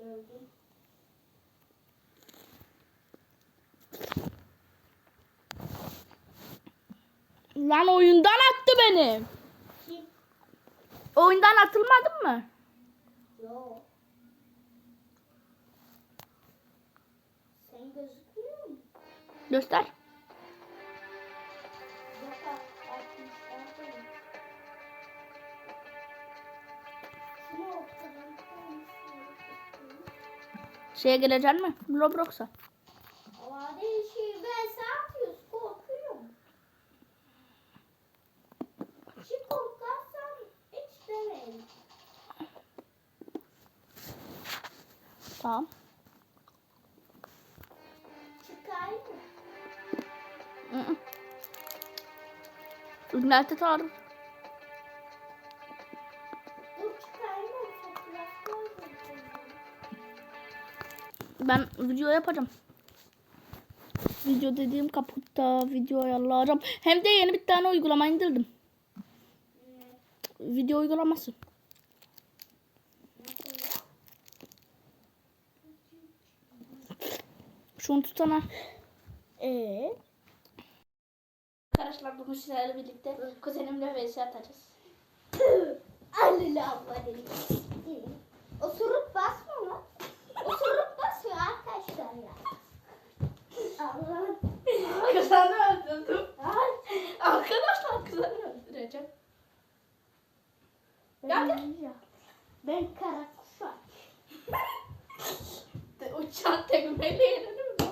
Öldüm. Lan oyundan attı beni. Kim? Oyundan atılmadın mı? Yok. Sen gözüküyor musun? Göster. Şeye gelecek mi? Roblox'a. Tamam. Çıkayım mı? Hı hı. İnternette çağırır. Ben video yapacağım. Video dediğim kaputta video ayarlayacağım. Hem de yeni bir tane uygulama indirdim. Video uygulaması. Şunu tutana. Ee? Arkadaşlar bugün sizlerle birlikte kuzenimle vs atacağız. Allah Allah dedim. Osurup basma lan. Osurup basıyor arkadaşlar ya. Allah'ım. Kızanı öldürdüm. Ay. Arkadaşlar kızanı öldüreceğim. Gel. Ben, kara kuşak. Uçan tekmeyle yenelim mi?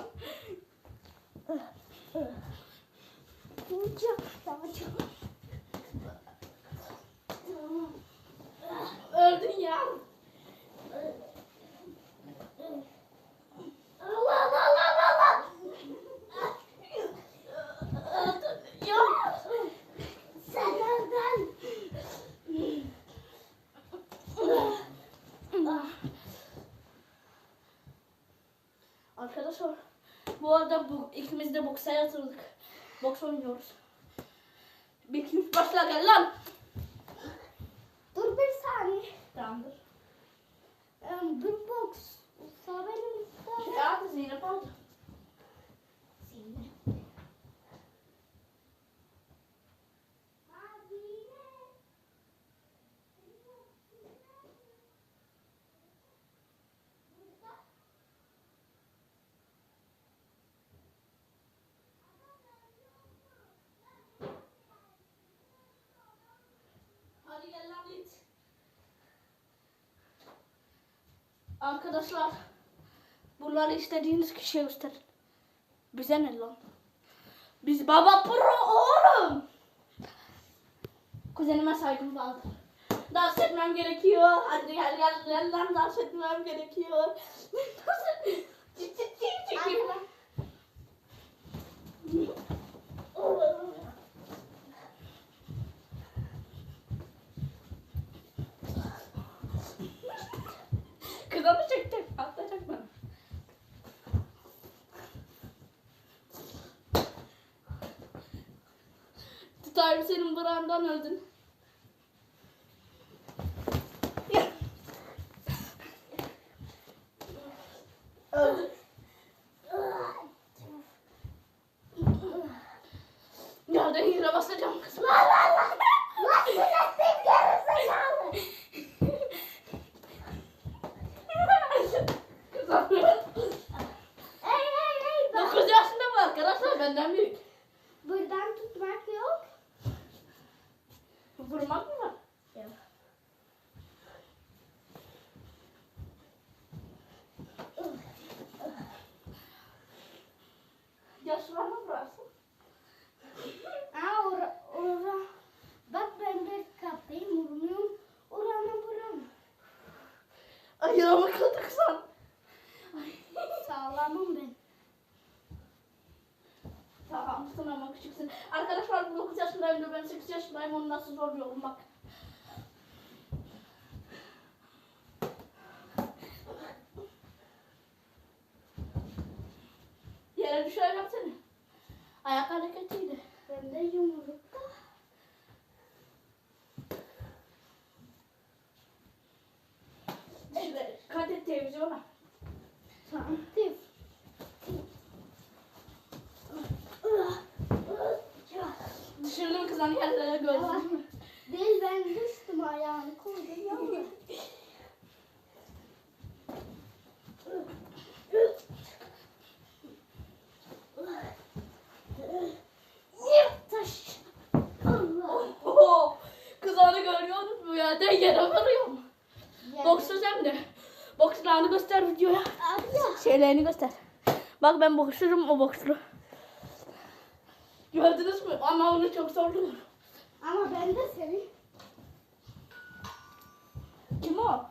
Uçak uçak. Öldün ya. Allah Allah Allah Allah. Öldün ya. Sen nereden? Arkadaşlar bu arada bu ikimiz de boksa yatırdık. Boks oynuyoruz. Bir kim başla gel lan. Dur bir saniye. Tamamdır. Arkadaşlar bunları istediğiniz kişiye gösterin. Bize ne lan? Biz baba pro oğlum. Kuzenime saygım vardır. Dans etmem gerekiyor. Hadi gel gel gel lan dans etmem gerekiyor. Kızanı çekecek. Atlayacak bana. Tutarım senin burandan öldün. Yerden yere basacağım kızım. Nasıl 9 yaşında mı arkadaşlar benden büyük. Buradan tutmak yok. Vurmak mı var? Yok. Yaşlar mı burası? Aa ora, ora. Bak ben bir kapıyı vurmuyorum. Orana buram. Ayağımı kırdı kızım. Sağlamım ben. Tamamsın ama küçüksün. Arkadaşlar bu 9 yaşındayım diyor ben 8 yaşındayım onu nasıl zorluyorum bak. Yere düşüreceğim seni. Ayak hareketiydi. Ben de yumruk. İşte kat et televizyon Düşürme. Aktif. Kızın yerlere gözüm. Değil ben düştüm ayağını koydum ya. Taş. Allah. Kızanı görüyorsunuz mu ya? De yere mu? Boksöz hem de. Bokslarını göster videoya. Abi ya. Şeylerini göster. Bak ben boksörüm o bokslu. Gördünüz mü? Ama onu çok zorluyor. Ama ben de seni. Kim o?